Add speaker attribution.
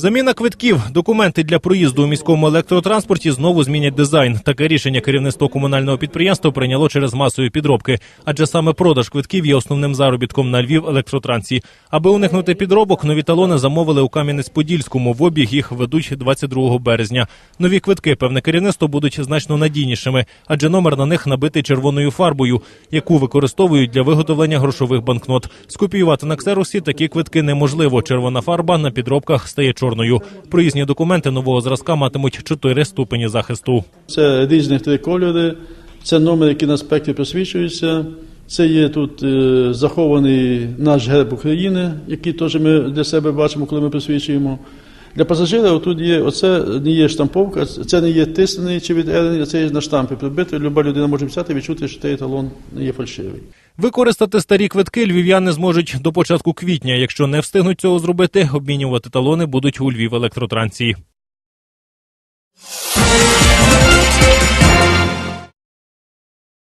Speaker 1: Заміна квитків. Документи для проїзду у міському електротранспорті знову змінять дизайн. Таке рішення керівництво комунального підприємства прийняло через масові підробки, адже саме продаж квитків є основним заробітком на Львів електротрансі. Аби уникнути підробок, нові талони замовили у Кам'янець-Подільському. В обіг їх ведуть 22 березня. Нові квитки, певне керівництво, будуть значно надійнішими, адже номер на них набитий червоною фарбою, яку використовують для виготовлення грошових банкнот. Скопіювати на ксероксі такі квитки неможливо. Червона фарба на підробках стає чорною. Проїзні документи нового зразка матимуть чотири ступені захисту.
Speaker 2: Це різних три кольори, це номер, який на спектрі просвічується. Це є тут е, захований наш герб України, який теж ми для себе бачимо, коли ми просвічуємо. Для пасажира тут є, оце не є штамповка, це не є тиснений чи відерений, це є на штампі прибитий. Люба людина може взяти і відчути, що цей талон не є фальшивий.
Speaker 1: Використати старі квитки львів'яни зможуть до початку квітня. Якщо не встигнуть цього зробити, обмінювати талони будуть у Львів електротрансії.